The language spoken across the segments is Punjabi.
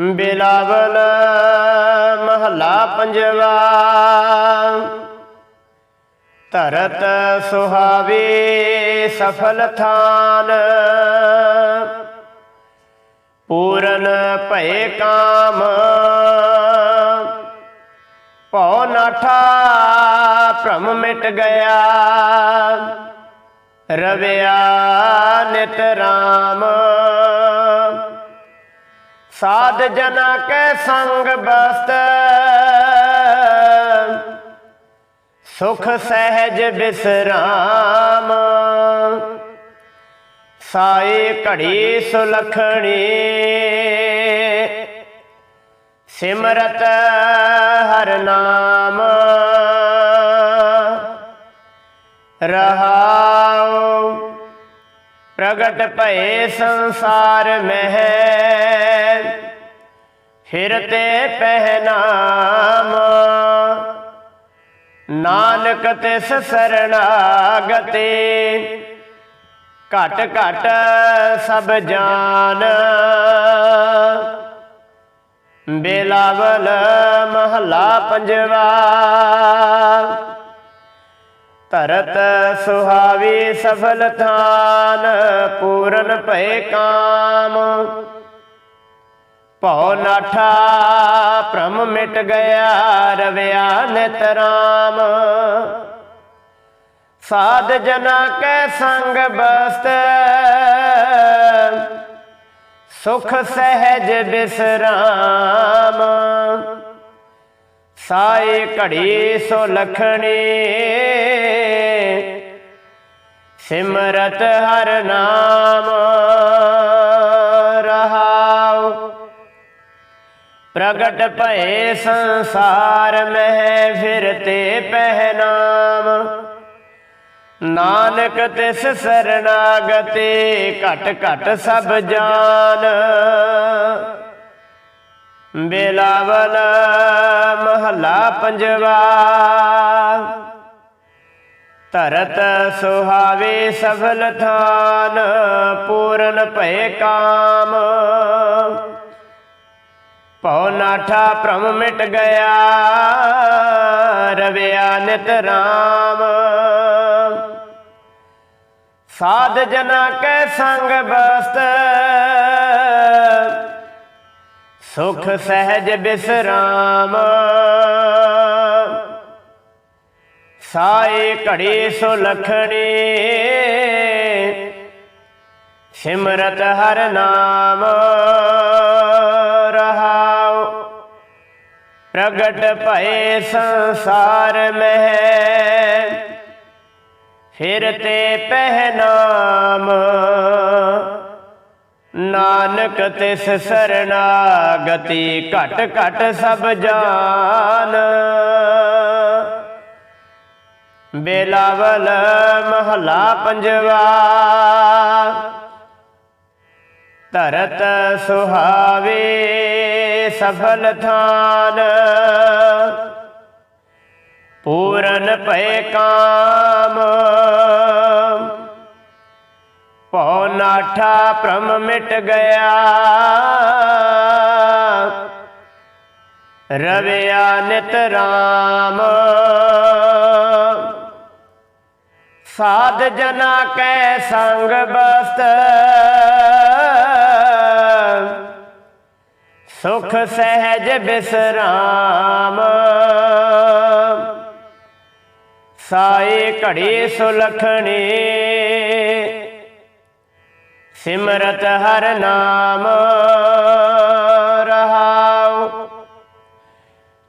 ਬਿਲਾਵਲ ਮਹਲਾ ਪੰਜਵਾ। ਧਰਤ ਸੁਹਾਵੇ ਸਫਲ ਥਾਨ। ਪੂਰਨ ਭਏ ਕਾਮ। ਭਉ ਨਾਠਾ ਭ੍ਰਮ ਮਿਟ ਗਿਆ। ਰਵਿਆ ਨਿਤ ਰਾਮ। ਸਾਧ ਜਨਾ ਕੈ ਸੰਗ ਬਸਤ। ਸੁਖ ਸਹਿਜ ਬਿਸਰਾਮ। ਸਾਈ ਘੜੀ ਸੁਲਖਣੀ। ਸਿਮਰਤ ਹਰ ਨਾਮ। ਪ੍ਰਗਟ ਭਏ ਸੰਸਾਰ ਮਹਿ ਫਿਰਤੇ ਪਹਿਨਾਮ। ਨਾਨਕ ਤਿਸ ਸਰਣਾਗਤੇ, ਘਟ ਘਟ ਸਭ ਜਾਨ। ਬੇਲਾਵਲ ਮਹਲਾ ਪੰਜਵਾ ਧਰਤ ਸੁਹਾਵੀ ਸਫਲ ਥਾਨ, ਪੂਰਨ ਭਏ ਕਾਮ। ਭਉ ਨਾਠਾ ਭ੍ਰਮ ਮਿਟ ਗਿਆ, ਰਵਿਆ ਨਿਤ ਰਾਮ। ਸਾਧ ਜਨਾ ਕੈ ਸੰਗ ਬਸਤ, ਸੁਖ ਸਹਿਜ ਬਿਸਰਾਮ। ਸਾਈ ਘੜੀ ਸੋ ਲਖਣੀ ਸਿਮਰਤ ਹਰ ਨਾਮ ਰਹਾਉ। ਪ੍ਰਗਟ ਭਏ ਸੰਸਾਰ ਮਹਿ ਫਿਰਤੇ ਪਹਿਨਾਮ। ਨਾਨਕ ਤਿਸ ਸਰਣਾਗਤੇ ਘਟ ਘਟ ਸਭ ਜਾਨ। ਬੇਲਾਵਲ ਮਹਲਾ ਪੰਜਵਾ। ਧਰਤ ਸੁਹਾਵੇ ਸਫਲ ਥਾਨ, ਪੂਰਨ ਭਏ ਕਾਮ। ਭਉ ਨਾਠਾ ਭ੍ਰਮ ਮਿਟ ਗਿਆ, ਰਵਿਆ ਨਿਤ ਰਾਮ। ਸਾਧ ਜਨਾ ਕੈ ਸੰਗ ਬਸਤ ਸੁਖ ਸਹਿਜ ਬਿਸਰਾਮ। ਸਾਈ ਘੜੀ ਸੁਲਖਣੀ ਸਿਮਰਤ ਹਰ ਨਾਮ ਰਹਾਉ। ਪ੍ਰਗਟ ਭਏ ਸੰਸਾਰ ਮਹਿ। ਫਿਰਤੇ ਪਹਿਨਾਮ। ਨਾਨਕ ਤਿਸ ਸਰਣਾਗਤੀ ਘਟ ਘਟ ਸਭ ਜਾਨ। ਬੇਲਾਵਲ ਮਹਲਾ ਪੰਜਵਾ। ਧਰਤ ਸੁਹਾਵੇ ਸਫਲ ਥਾਨ। ਪੂਰਨ ਭਏ ਕਾਮ। ਭਉ ਨਾਠਾ ਭ੍ਰਮ ਮਿਟ ਗਿਆ। ਰਵਿਆ ਨਿਤ ਰਾਮ। ਸਾਧ ਜਨਾ ਕੈ ਸੰਗ ਬਸਤ। ਸੁਖ ਸਹਿਜ ਬਿਸਰਾਮ। ਸਾਈ ਘੜੀ ਸੁਲਖਣੀ। ਸਿਮਰਤ ਹਰ ਨਾਮ ਰਹਾਉ।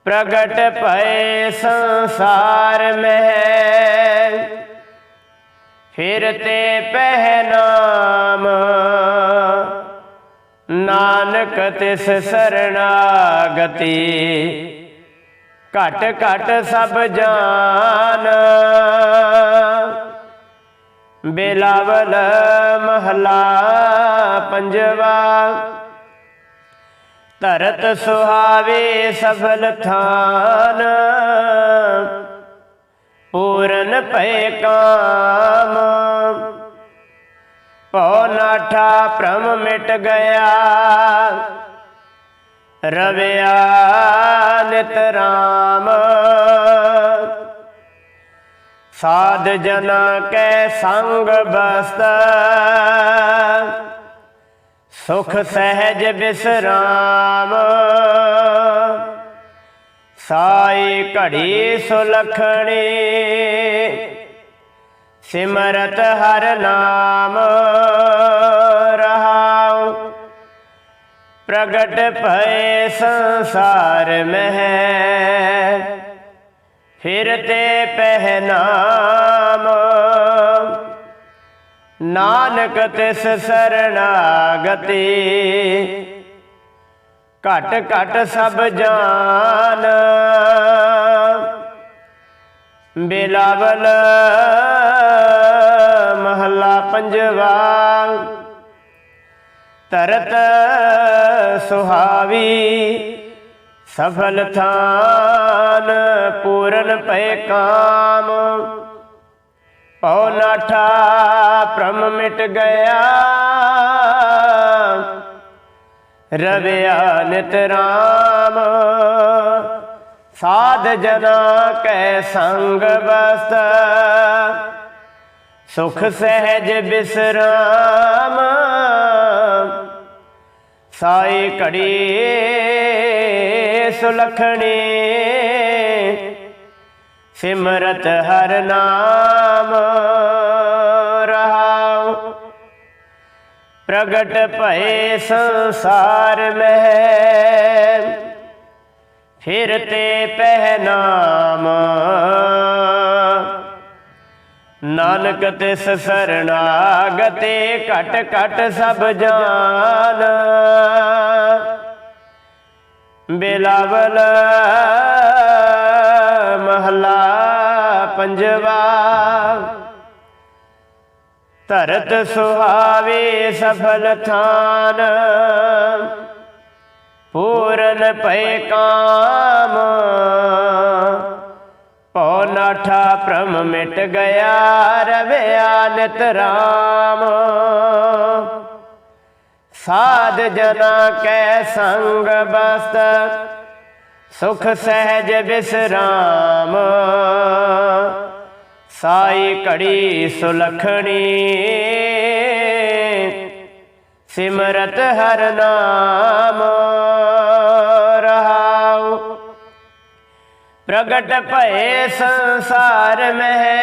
ਪ੍ਰਗਟ ਭਏ ਸੰਸਾਰ ਮਹਿ। ਫਿਰਤੇ ਪਹਿਨਾਮ ਨਾਨਕ ਤਿਸ ਸਰਣਾਗਤੀ। ਘਟ ਘਟ ਸਭ ਜਾਨ। ਬੇਲਾਵਲ ਮਹਲਾ ਪੰਜਵਾ। ਧਰਤ ਸੁਹਾਵੇ ਸਫਲ ਥਾਨ। ਪੂਰਨ ਭਏ ਕਾਮ। ਭਉ ਨਾਠਾ ਭ੍ਰਮ ਮਿਟ ਗਿਆ। ਰਵਿਆ ਨਿਤ ਰਾਮ। ਸਾਧ ਜਨ ਕੈ ਸੰਗ ਬਸਤ। ਸੁਖ ਸਹਿਜ ਬਿਸਰਾਮ। ਸਾਈ ਘੜੀ ਸੁਲਖਣੀ। ਸਿਮਰਤ ਹਰ ਨਾਮ ਰਹਾਉ। ਪ੍ਰਗਟ ਭਏ ਸੰਸਾਰ ਮਹਿ। ਫਿਰਤੇ ਪਹਿਨਾਮ। ਨਾਨਕ ਤਿਸ ਸਰਣਾਗਤੀ। ਘਟ ਘਟ ਸਭ ਜਾਨ। ਬਿਲਾਵਲ ਮਹੱਲਾ ਪੰਜਵਾ। ਤਰਤ ਸੁਹਾਵੀ। ਸਫਲ ਥਾਨ ਪੂਰਨ ਪੈ ਕਾਮ। ਪਉ ਨਾਠਾ ਭ੍ਰਮ ਮਿਟ ਗਿਆ। ਰਵਿਆ ਨਿਤ ਰਾਮ। ਸਾਧ ਜਨਾ ਕੈ ਸੰਗ ਬਸਤ ਸੁਖ ਸਹਿਜ ਬਿਸਰਾਮ। ਸਾਈ ਘੜੀ ਸੁਲਖਣੀ। ਸਿਮਰਤ ਹਰ ਨਾਮ ਰਹਾਉ। ਪ੍ਰਗਟ ਭਏ ਸੰਸਾਰ ਮਹਿ। ਫਿਰਤੇ ਪਹਿਨਾਮ ਨਾਨਕ ਤਿਸ ਸਰਣਾਗਤੇ ਘਟ ਘਟ ਸਭ ਜਾਨ। ਬਿਲਾਵਲ ਮਹਲਾ ਪੰਜਵਾ। ਧਰਤ ਸੁਹਾਵੇ ਸਫਲ ਥਾਨ। ਪੂਰਨ ਪੈ ਕਾਮ। ਪਉ ਨਾਠਾ ਭ੍ਰਮ ਮਿਟ ਗਿਆ ਰਵਿਆ ਨਿਤ ਰਾਮ। ਸਾਧ ਜਨਾ ਕੈ ਸੰਗ ਬਸਤ, ਸੁਖ ਸਹਿਜ ਬਿਸਰਾਮ। ਸਾਈ ਘੜੀ ਸੁਲਖਣੀ, ਸਿਮਰਤ ਹਰ ਨਾਮ। ਪ੍ਰਗਟ ਭਏ ਸੰਸਾਰ ਮਹਿ।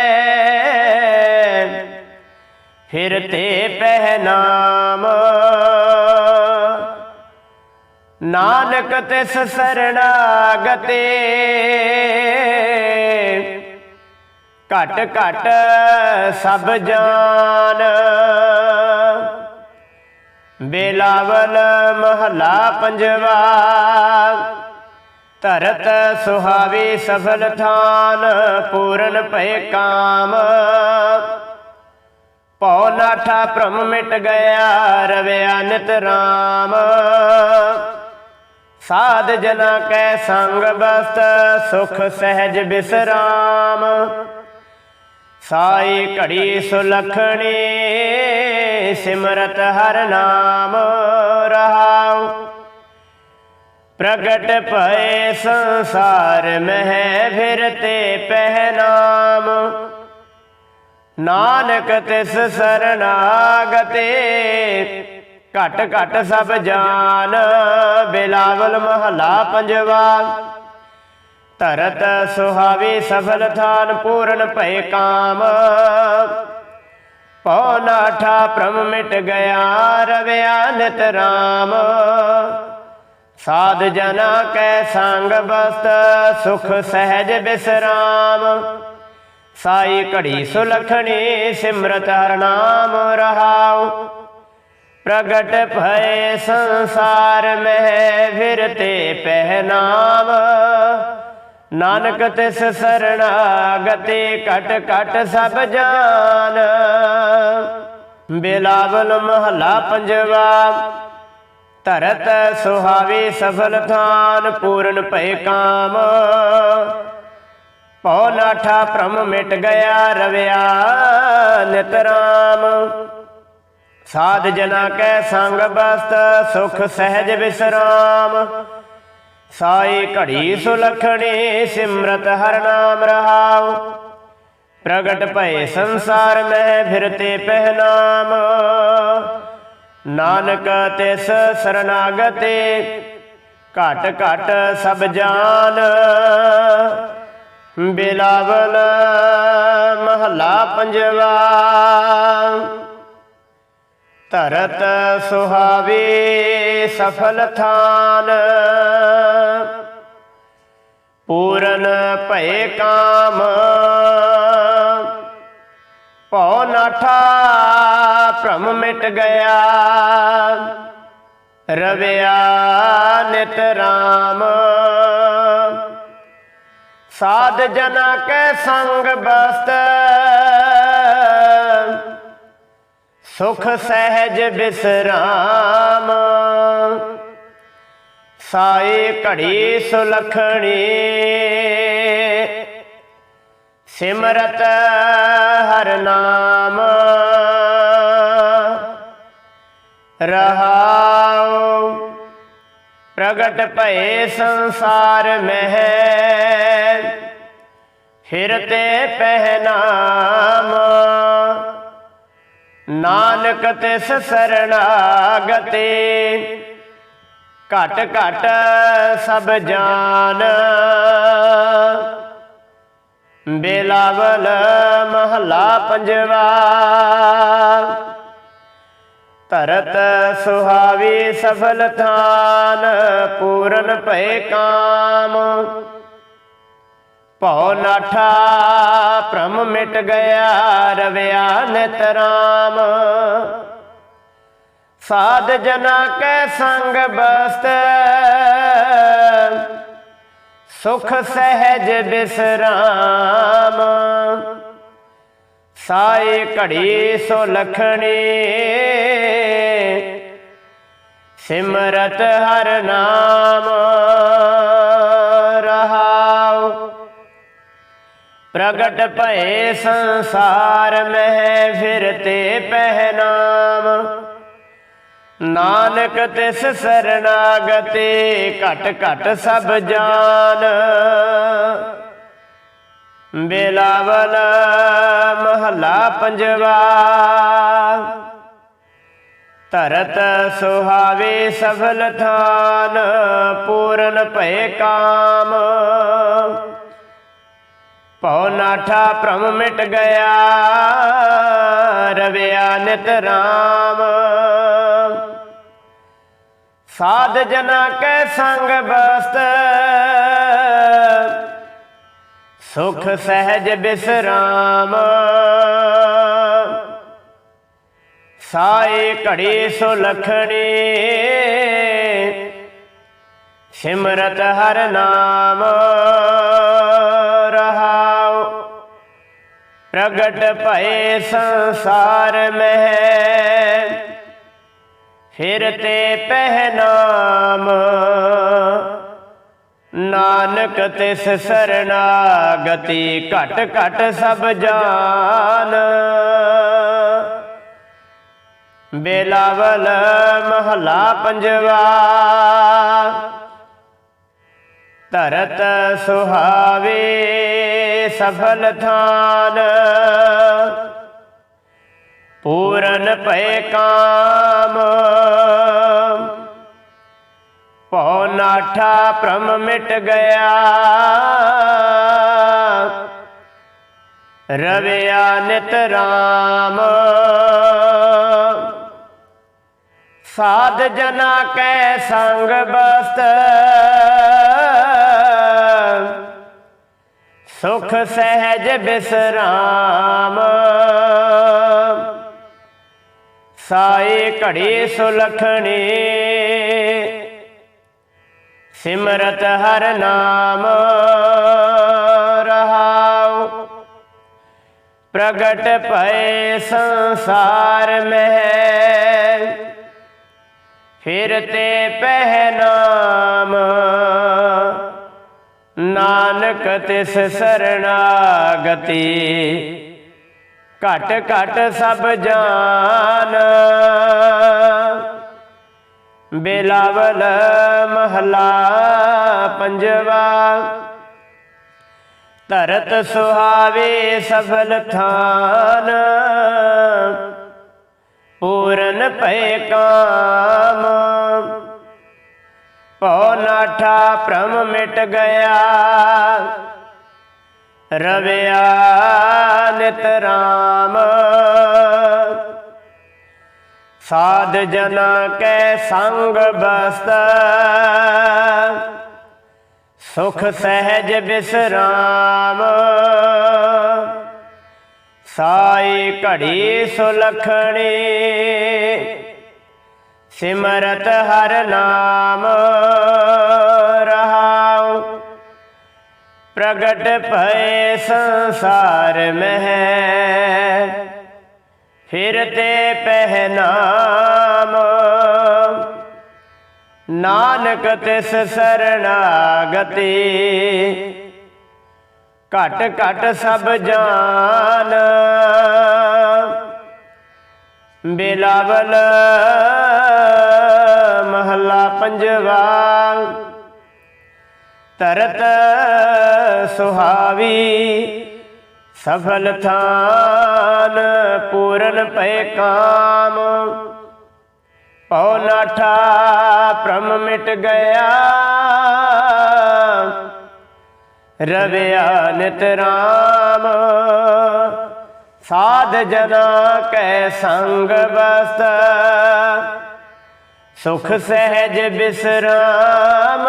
ਫਿਰਤੇ ਪਹਿਨਾਮ। ਨਾਨਕ ਤਿਸ ਸਰਣਾਗਤੇ। ਘਟ ਘਟ ਸਭ ਜਾਨ। ਬੇਲਾਵਲ ਮਹਲਾ ਪੰਜਵਾ। ਧਰਤ ਸੁਹਾਵੇ ਸਫਲ ਥਾਨ, ਪੂਰਨ ਭਏ ਕਾਮ। ਪਉ ਨਾਠਾ ਭ੍ਰਮ ਮਿਟ ਗਿਆ ਰਵਿਆ ਨਿਤ ਰਾਮ। ਸਾਧ ਜਨਾ ਕੈ ਸੰਗ ਬਸਤ, ਸੁਖ ਸਹਿਜ ਬਿਸਰਾਮ। ਸਾਈ ਘੜੀ ਸੁਲਖਣੀ, ਸਿਮਰਤ ਹਰ ਨਾਮ ਰਹਾਉ। ਪ੍ਰਗਟ ਭਏ ਸੰਸਾਰ ਮਹਿ ਫਿਰਤੇ ਪਹਿਨਾਮ। ਨਾਨਕ ਤਿਸ ਸਰਣਾਗਤੇ ਘਟ ਘਟ ਸਭ ਜਾਨ, ਬਿਲਾਵਲ ਮਹਲਾ ਪੰਜਵਾ। ਧਰਤ ਸੁਹਾਵੇ ਸਫਲ ਥਾਨ ਪੂਰਨ ਭਏ ਕਾਮ। ਪਉ ਨਾਠਾ ਭ੍ਰਮ ਮਿਟ ਗਿਆ ਰਵਿਆ ਨਿਤ ਰਾਮ। ਸਾਧ ਜਨਾ ਕੈ ਸੰਗ ਬਸਤ, ਸੁਖ ਸਹਿਜ ਬਿਸਰਾਮ। ਸਾਈ ਘੜੀ ਸੁਲਖਣੀ ਸਿਮਰਤ ਹਰ ਨਾਮ ਰਹਾਉ। ਪ੍ਰਗਟ ਭਏ ਸੰਸਾਰ ਮਹਿ ਫਿਰਤੇ ਪਹਿਨਾਮ ਨਾਨਕ ਤਿਸ ਸਰਣਾਗਤੇ ਘਟ ਘਟ ਸਭ ਜਾਨ। ਬਿਲਾਵਲ ਮਹਲਾ ਪੰਜਵਾ। ਧਰਤ ਸੁਹਾਵੇ ਸਫਲ ਥਾਨ ਪੂਰਨ ਭਏ ਕਾਮ। ਪਉ ਨਾਠਾ ਭ੍ਰਮ ਮਿਟ ਗਿਆ ਰਵਿਆ ਨਿਤ ਰਾਮ। ਸਾਧ ਜਨਾ ਕੈ ਸੰਗ ਬਸਤ ਸੁਖ ਸਹਿਜ ਵਿਸਰਾਮ ਸਾਈ ਘੜੀ ਸੁਲਖਣੀ ਸਿਮਰਤ ਹਰ ਨਾਮ ਰਹਾਉ। ਪ੍ਰਗਟ ਭਏ ਸੰਸਾਰ ਮੈਂ ਫਿਰਤੇ ਪਹਿਨਾਮ। ਨਾਨਕ ਤਿਸ ਸਰਨਾਗਤੇ, ਘਟ ਘਟ ਸਭ ਜਾਨ। ਬਿਲਾਵਲ ਮਹਲਾ ਪੰਜਵਾ। ਧਰਤ ਸੁਹਾਵੇ ਸਫਲ ਥਾਨ। ਪੂਰਨ ਭਏ ਕਾਮ। ਭਉ ਨਾਠਾ ਭ੍ਰਮ ਮਿਟ ਗਿਆ। ਰਵਿਆ ਨਿਤ ਰਾਮ। ਸਾਧ ਜਨਾ ਕੈ ਸੰਗ ਬਸਤ। ਸੁਖ ਸਹਿਜ ਬਿਸਰਾਮ। ਸਾਈ ਘੜੀ ਸੁਲਖਣੀ। ਸਿਮਰਤ ਹਰ ਨਾਮ। ਰਹਾਉ। ਪ੍ਰਗਟ ਭਏ ਸੰਸਾਰ ਮਹਿ ਫਿਰਤੇ ਪਹਿਨਾਮ। ਨਾਨਕ ਤਿਸ ਸਰਣਾਗਤੇ, ਘਟ ਘਟ ਸਭ ਜਾਨ। ਬੇਲਾਵਲ ਮਹਲਾ ਪੰਜਵਾ ਧਰਤ ਸੁਹਾਵੀ ਸਫਲ ਥਾਨ, ਪੂਰਨ ਭਏ ਕਾਮ। ਭਉ ਨਾਠਾ ਭ੍ਰਮ ਮਿਟ ਗਿਆ, ਰਵਿਆ ਨਿਤ ਰਾਮ। ਸਾਧ ਜਨਾ ਕੈ ਸੰਗ ਬਸਤ, ਸੁਖ ਸਹਿਜ ਬਿਸਰਾਮ। ਸਾਈ ਘੜੀ ਸੋ ਲਖਣੀ ਸਿਮਰਤ ਹਰ ਨਾਮ ਰਹਾਉ। ਪ੍ਰਗਟ ਭਏ ਸੰਸਾਰ ਮਹਿ ਫਿਰਤੇ ਪਹਿਨਾਮ। ਨਾਨਕ ਤਿਸ ਸਰਨਾਗਤੇ ਘਟ ਘਟ ਸਭ ਜਾਨ। ਬੇਲਾਵਲ ਮਹਲਾ ਪੰਜਵਾ। ਧਰਤ ਸੁਹਾਵੇ ਸਫਲ ਥਾਨ, ਪੂਰਨ ਭਏ ਕਾਮ। ਭਉ ਨਾਠਾ ਭ੍ਰਮ ਮਿਟ ਗਿਆ, ਰਵਿਆ ਨਿਤ ਰਾਮ। ਸਾਧ ਜਨਾ ਕੈ ਸੰਗ ਬਸਤ ਸੁਖ ਸਹਿਜ ਬਿਸਰਾਮ। ਸਾਈ ਘੜੀ ਸੁਲਖਣੀ। ਸਿਮਰਤ ਹਰ ਨਾਮ ਰਹਾਉ। ਪ੍ਰਗਟ ਭਏ ਸੰਸਾਰ ਮਹਿ। ਫਿਰਤੇ ਪਹਿਨਾਮ। ਨਾਨਕ ਤਿਸ ਸਰਨਾਗਤੀ ਘਟ ਘਟ ਸਭ ਜਾਨ। ਬੇਲਾਵਲ ਮਹਲਾ ਪੰਜਵਾ। ਧਰਤ ਸੁਹਾਵੇ ਸਫਲ ਥਾਨ। ਪੂਰਨ ਭਏ ਕਾਮ। ਭਉ ਨਾਠਾ ਭ੍ਰਮ ਮਿਟ ਗਿਆ। ਰਵਿਆ ਨਿਤ ਰਾਮ। ਸਾਧ ਜਨਾ ਕੈ ਸੰਗ ਬਸਤ। ਸੁਖ ਸਹਿਜ ਬਿਸਰਾਮ। ਸਾਈ ਘੜੀ ਸੁਲਖਣੀ। ਸਿਮਰਤ ਹਰ ਨਾਮ ਰਹਾਉ। ਪ੍ਰਗਟ ਭਏ ਸੰਸਾਰ ਮਹਿ। ਫਿਰਤੇ ਪਹਿਨਾਮ ਨਾਨਕ ਤਿਸ ਸਰਣਾਗਤੀ। ਘਟ ਘਟ ਸਭ ਜਾਨ। ਬੇਲਾਵਲ ਮਹਲਾ ਪੰਜਵਾ। ਧਰਤ ਸੁਹਾਵੇ ਸਫਲ ਥਾਨ। ਪੂਰਨ ਭੈ ਕਾਮ। ਪਉ ਨਾਠਾ ਭ੍ਰਮ ਮਿਟ ਗਿਆ। ਰਵਿਆ ਨਿਤ ਰਾਮ। ਸਾਧ ਜਨਾ ਕੈ ਸੰਗ ਬਸਤ। ਸੁਖ ਸਹਿਜ ਬਿਸਰਾਮ। ਸਾਈ ਘੜੀ ਸੁਲਖਣੀ। ਸਿਮਰਤ ਹਰ ਨਾਮ ਰਹਾਉ। ਪ੍ਰਗਟ ਭਏ ਸੰਸਾਰ ਮਹਿ। ਫਿਰਤੇ ਪਹਿਨਾਮ। ਨਾਨਕ ਤਿਸ ਸਰਣਾਗਤੀ। ਘਟ ਘਟ ਸਭ ਜਾਨ। ਬਿਲਾਵਲ ਮਹੱਲਾ ਪੰਜਵਾ। ਤਰਤ ਸੁਹਾਵੀ। ਸਫਲ ਥਾਨ, ਪੂਰਨ ਪਏ ਕਾਮ ਪਉ ਨਾਠਾ ਭ੍ਰਮ ਮਿਟ ਗਿਆ। ਰਵਿਆ ਨਿਤ ਰਾਮ। ਸਾਧ ਜਨਾ ਕੈ ਸੰਗ ਬਸਤ ਸੁਖ ਸਹਿਜ ਬਿਸਰਾਮ।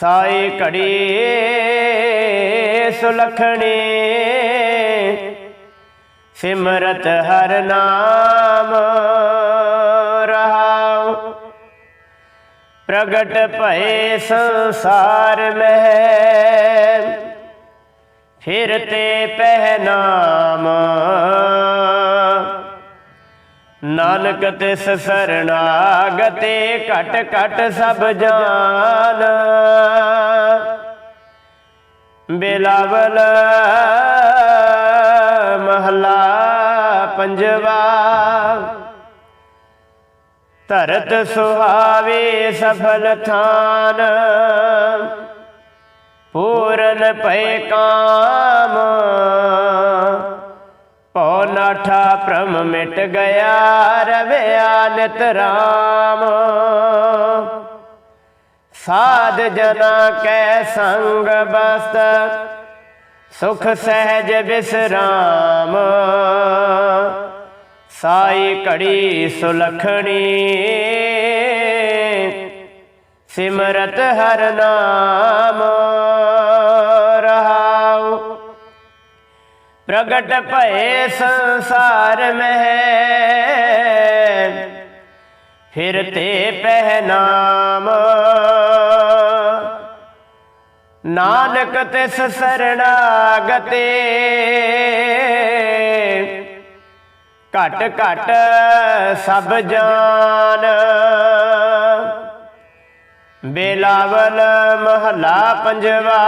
ਸਾਈ ਘੜੀ ਸੁਲਖਣੀ। ਸਿਮਰਤ ਹਰ ਨਾਮ ਰਹਾਉ। ਪ੍ਰਗਟ ਭਏ ਸੰਸਾਰ ਮਹਿ। ਫਿਰਤੇ ਪਹਿਨਾਮ ਨਾਨਕ ਤਿਸ ਸਰਣਾਗਤੇ ਘਟ ਘਟ ਸਭ ਜਾਨ। ਬਿਲਾਵਲ ਮਹਲਾ ਪੰਜਵਾ। ਧਰਤ ਸੁਹਾਵੇ ਸਫਲ ਥਾਨ। ਪੂਰਨ ਭੈ ਕਾਮ। ਪਉ ਨਾਠਾ ਭ੍ਰਮ ਮਿਟ ਗਿਆ ਰਵਿਆ ਨਿਤ ਰਾਮ। ਸਾਧ ਜਨਾ ਕੈ ਸੰਗ ਬਸਤ, ਸੁਖ ਸਹਿਜ ਬਿਸਰਾਮ। ਸਾਈ ਘੜੀ ਸੁਲਖਣੀ, ਸਿਮਰਤ ਹਰ ਨਾਮ। ਪ੍ਰਗਟ ਭਏ ਸੰਸਾਰ ਮਹਿ। ਫਿਰਤੇ ਪਹਿਨਾਮ। ਨਾਨਕ ਤਿਸ ਸਰਣਾਗਤੇ। ਘਟ ਘਟ ਸਭ ਜਾਨ। ਬੇਲਾਵਲ ਮਹਲਾ ਪੰਜਵਾ।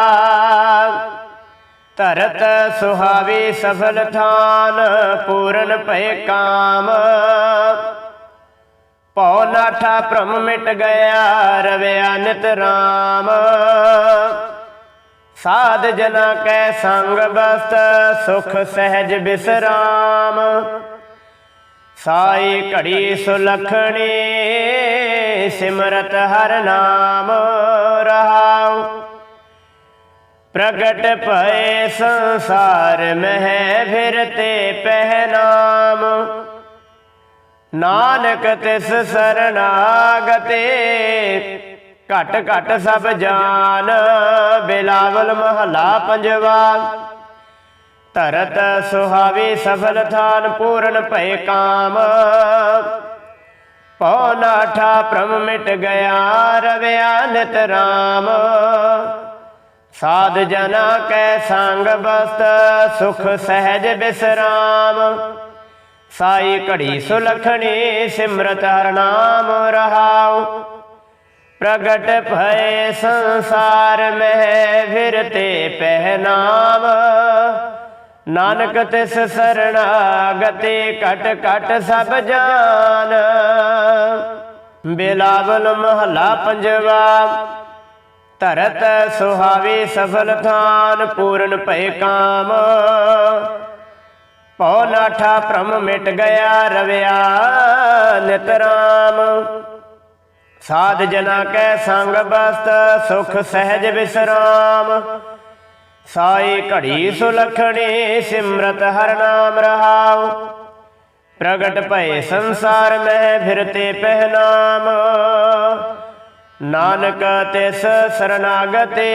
ਧਰਤ ਸੁਹਾਵੀ ਸਫਲ ਥਾਨ ਪੂਰਨ ਭੈ ਕਾਮ। ਪਉ ਨਾਠਾ ਭ੍ਰਮ ਮਿਟ ਗਿਆ ਰਵਿਆ ਨਿਤ ਰਾਮ। ਸਾਧ ਜਨਾ ਕੈ ਸੰਗ ਬਸਤ, ਸੁਖ ਸਹਿਜ ਬਿਸਰਾਮ। ਸਾਈ ਘੜੀ ਸੁਲਖਣੀ, ਸਿਮਰਤ ਹਰ ਨਾਮ ਰਹਾਉ। ਪ੍ਰਗਟ ਭਏ ਸੰਸਾਰ ਮਹਿ ਫਿਰਤੇ ਪਹਿਨਾਮ। ਨਾਨਕ ਤਿਸ ਸਰਣਾਗਤੇ ਘਟ ਘਟ ਸਭ ਜਾਨ, ਬਿਲਾਵਲ ਮਹਲਾ ਪੰਜਵਾ। ਧਰਤ ਸੁਹਾਵੀ ਸਫਲ ਥਾਨ ਪੂਰਨ ਭੈ ਕਾਮ। ਪਉ ਨਾਠਾ ਭ੍ਰਮ ਮਿਟ ਗਿਆ ਰਵਿਆ ਨਿਤ ਰਾਮ। ਸਾਧ ਜਨਾ ਕੈ ਸੰਗ ਬਸਤ ਸੁਖ ਸਹਿਜ ਬਿਸਰਾਮ। ਸਾਈ ਘੜੀ ਸੁਲਖਣੀ ਸਿਮਰਤ ਹਰ ਨਾਮ ਰਹਾਉ। ਪ੍ਰਗਟ ਭਏ ਸੰਸਾਰ ਮਹਿ ਫਿਰਤੇ ਪਹਿਨਾਮ ਨਾਨਕ ਤਿਸ ਸਰਣਾਗਤੀ ਘਟ ਘਟ ਸਭ ਜਾਨ। ਬਿਲਾਵਲ ਮਹਲਾ ਪੰਜਵਾ। ਧਰਤ ਸੁਹਾਵੇ ਸਫਲ ਥਾਨ, ਪੂਰਨ ਭਏ ਕਾਮ। ਪਉ ਨਾਠਾ ਭ੍ਰਮ ਮਿਟ ਗਿਆ, ਰਵਿਆ ਨਿਤਰਾਮ ਸਾਧ ਜਨਾ ਕੈ ਸੰਗ ਬਸਤ, ਸੁਖ ਸਹਿਜ ਵਿਸਰਾਮ ਸਾਈ ਘੜੀ ਸੁਲਖਣੀ, ਸਿਮਰਤ ਹਰ ਨਾਮ ਰਹਾਉ। ਪ੍ਰਗਟ ਭਏ ਸੰਸਾਰ ਮੈਂ ਫਿਰਤੇ ਪਹਿਨਾਮ। ਨਾਨਕ ਤਿਸ ਸਰਨਾਗਤੇ,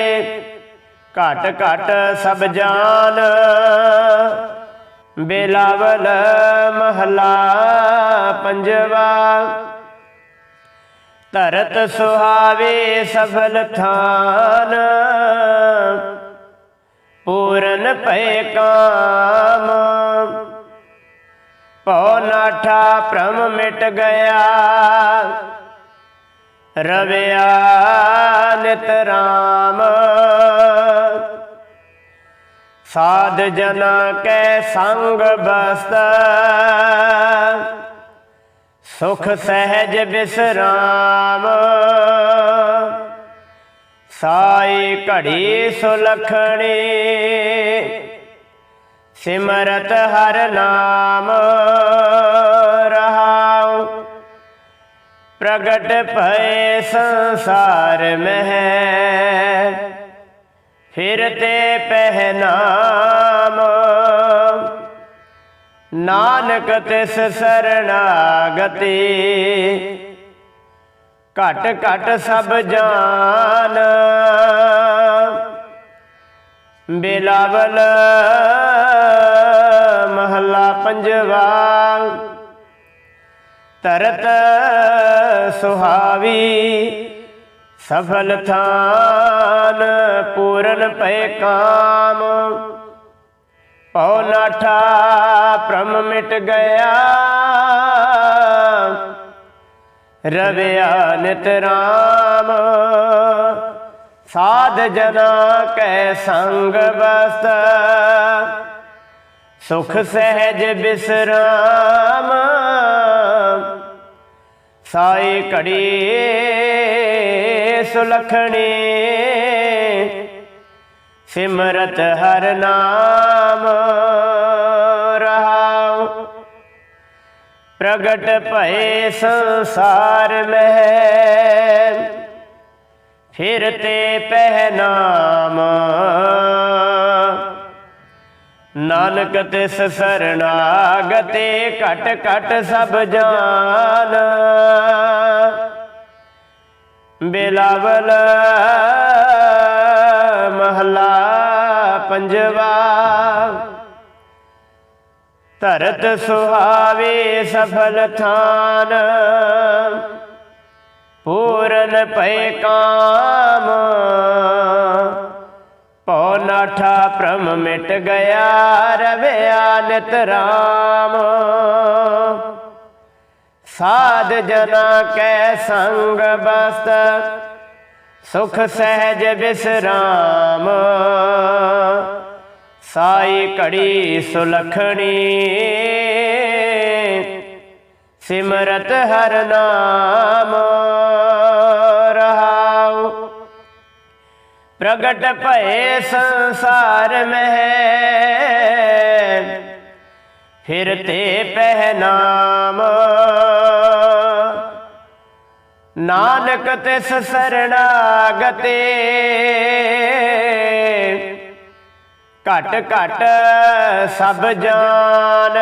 ਘਟ ਘਟ ਸਭ ਜਾਨ। ਬੇਲਾਵਲ ਮਹਲਾ ਪੰਜਵਾ, ਧਰਤ ਸੁਹਾਵੇ ਸਫਲ ਥਾਨ। ਪੂਰਨ ਭਏ ਕਾਮ ਪਉ ਨਾਠਾ ਭ੍ਰਮ ਮਿਟ ਗਿਆ। ਰਵਿਆ ਨਿਤ ਰਾਮ। ਸਾਧ ਜਨਾ ਕੈ ਸੰਗ ਬਸਤ। ਸੁਖ ਸਹਿਜ ਬਿਸਰਾਮ। ਸਾਈ ਘੜੀ ਸੁਲਖਣੀ। ਸਿਮਰਤ ਹਰ ਨਾਮ। ਪ੍ਰਗਟ ਭਏ ਸੰਸਾਰ ਮਹਿ। ਫਿਰਤੇ ਪਹਿਨਾਮ। ਨਾਨਕ ਤਿਸ ਸਰਣਾਗਤੀ। ਘਟ ਘਟ ਸਭ ਜਾਨ। ਬਿਲਾਵਲ ਮਹਲਾ ਪੰਜਵਾ। ਤਰਤ ਸੁਹਾਵੀ, ਸਫਲ ਥਾਨ ਪੂਰਨ ਭਏ ਕਾਮ। ਪਉ ਨਾਠਾ ਭ੍ਰਮ ਮਿਟ ਗਿਆ। ਰਵਿਆ ਨਿਤ ਰਾਮ। ਸਾਧ ਜਨਾ ਕੈ ਸੰਗ ਬਸਤ ਸੁਖ ਸਹਿਜ ਬਿਸਰਾਮ। ਸਾਏ ਘੜੀ ਸੁਲਖਣੀ ਸਿਮਰਤ ਹਰ ਨਾਮ ਰਹਾਉ। ਪ੍ਰਗਟ ਭਏ ਸੰਸਾਰ ਮਹਿ ਫਿਰਤੇ ਪਹਿਨਾਮ ਨਾਨਕ ਤਿਸ ਸਰਣਾਗਤੇ ਘਟ ਘਟ ਸਭ ਜਾਨ। ਬਿਲਾਵਲ ਮਹਲਾ ਪੰਜਵਾ। ਧਰਤ ਸੁਹਾਵੇ ਸਫਲ ਥਾਨ। ਪੂਰਨ ਭਏ ਕਾਮ। ਪਉ ਨਾਠਾ ਭ੍ਰਮ ਮਿਟ ਗਿਆ ਰਵਿਆ ਨਿਤ ਰਾਮ। ਸਾਧ ਜਨਾ ਕੈ ਸੰਗ ਬਸਤ, ਸੁਖ ਸਹਿਜ ਬਿਸਰਾਮ। ਸਾਈ ਘੜੀ ਸੁਲਖਣੀ, ਸਿਮਰਤ ਹਰ ਨਾਮ। ਪ੍ਰਗਟ ਭਏ ਸੰਸਾਰ ਮਹਿ। ਫਿਰਤੇ ਪਹਿਨਾਮ। ਨਾਨਕ ਤਿਸ ਸਰਣਾਗਤੇ। ਘਟ ਘਟ ਸਭ ਜਾਨ।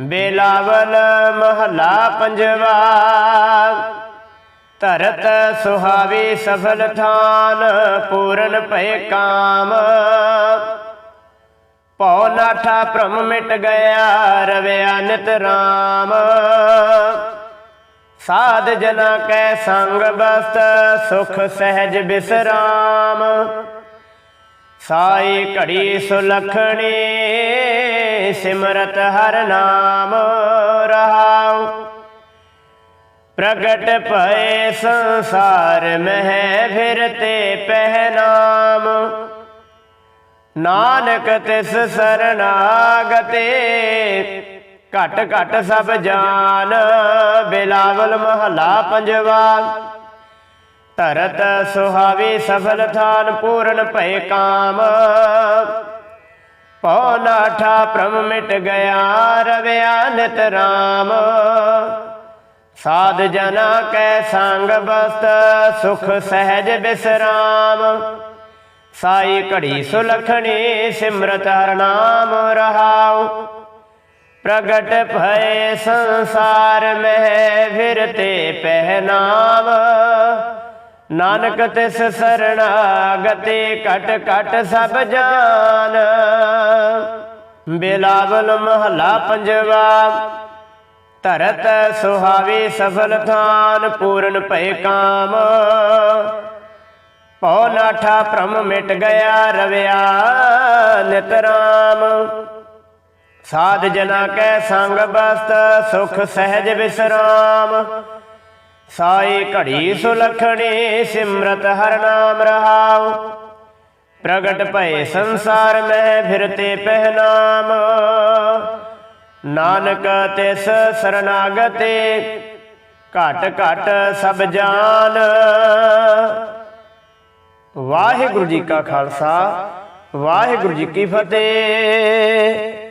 ਬੇਲਾਵਲ ਮਹਲਾ ਪੰਜਵਾ। ਧਰਤ ਸੁਹਾਵੇ ਸਫਲ ਥਾਨ, ਪੂਰਨ ਭਏ ਕਾਮ। ਪਉ ਨਾਠਾ ਭ੍ਰਮ ਮਿਟ ਗਿਆ, ਰਵਿਆ ਨਿਤ ਰਾਮ। ਸਾਧ ਜਨਾ ਕੈ ਸੰਗ ਬਸਤ, ਸੁਖ ਸਹਿਜ ਬਿਸਰਾਮ। ਸਾਈ ਘੜੀ ਸੁਲਖਣੀ, ਸਿਮਰਤ ਹਰ ਨਾਮ ਰਹਾਉ। ਪ੍ਰਗਟ ਭਏ ਸੰਸਾਰ ਮਹਿ ਫਿਰਤੇ ਪਹਿਨਾਮ। ਨਾਨਕ ਤਿਸ ਸਰਨਾਗਤੇ, ਘਟ ਘਟ ਸਭ ਜਾਨ, ਬਿਲਾਵਲ ਮਹਲਾ ਪੰਜਵਾ। ਧਰਤ ਸੁਹਾਵੇ ਸਫਲ ਥਾਨ ਪੂਰਨ ਭਏ ਕਾਮ। ਪਉ ਨਾਠਾ ਪ੍ਰਮ ਮਿਟ ਗਿਆ ਰਵਿਆ ਨਿਤ ਰਾਮ। ਸਾਧ ਜਨਾ ਕੈ ਸੰਗ ਬਸਤ, ਸੁਖ ਸਹਿਜ ਬਿਸਰਾਮ। ਸਾਈ ਘੜੀ ਸੁਲਖਣੀ ਸਿਮਰਤ ਹਰ ਨਾਮ ਰਹਾਉ। ਪ੍ਰਗਟ ਭਏ ਸੰਸਾਰ ਮਹਿ ਫਿਰਤੇ ਪਹਿਨਾਮ ਨਾਨਕ ਤਿਸ ਸਰਣਾਗਤੇ ਘਟ ਘਟ ਸਭ ਜਾਨ। ਬਿਲਾਵਲ ਮਹਲਾ ਪੰਜਵਾ। ਧਰਤ ਸੁਹਾਵੇ ਸਫਲ ਥਾਨ, ਪੂਰਨ ਭਏ ਕਾਮ। ਪਉ ਨਾਠਾ ਭ੍ਰਮ ਮਿਟ ਗਿਆ, ਰਵਿਆ ਨਿਤ ਰਾਮ। ਸਾਧ ਜਨਾ ਕੈ ਸੰਗ ਬਸਤ, ਸੁਖ ਸਹਿਜ ਵਿਸਰਾਮ ਸਾਈ ਘੜੀ ਸੁਲਖਣੀ, ਸਿਮਰਤ ਹਰ ਨਾਮ ਰਹਾਉ। ਪ੍ਰਗਟ ਭਏ ਸੰਸਾਰ ਮੈਂ ਫਿਰਤੇ ਪਹਿਨਾਮ। ਨਾਨਕ ਤਿਸ ਸਰਨਾਗਤੇ, ਘਟ ਘਟ ਸਭ ਜਾਨ। ਵਾਹਿਗੁਰੂ ਜੀ ਕਾ ਖਾਲਸਾ, ਵਾਹਿਗੁਰੂ ਜੀ ਕੀ ਫਤਿਹ।